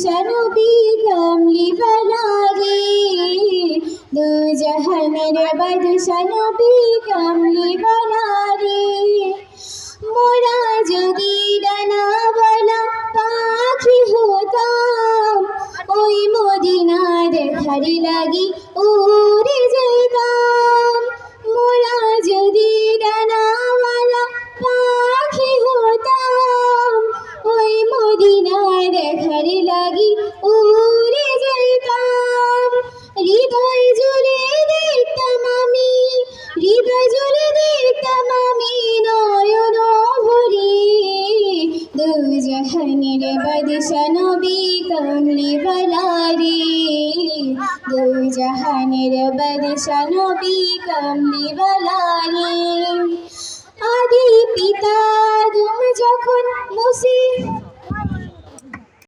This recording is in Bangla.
জাহানের বাদশা নবী কামলি বালারে দু জাহানের বাদশা নবী কামলি বালারে মোরা যদি ডানাওয়ালা পাখি হতাম, ওই মদিনা দেখার লাগি উড়ে যেতাম। মোরা যদি ডানাওয়ালা পাখি হতাম, ওই জুড়ে দেখতাম আমি নয়ন ভরি। দু জাহানের বাদশা নবী কমলি বলারি। দু জাহানের বাদশা নবী কমলি বালারে।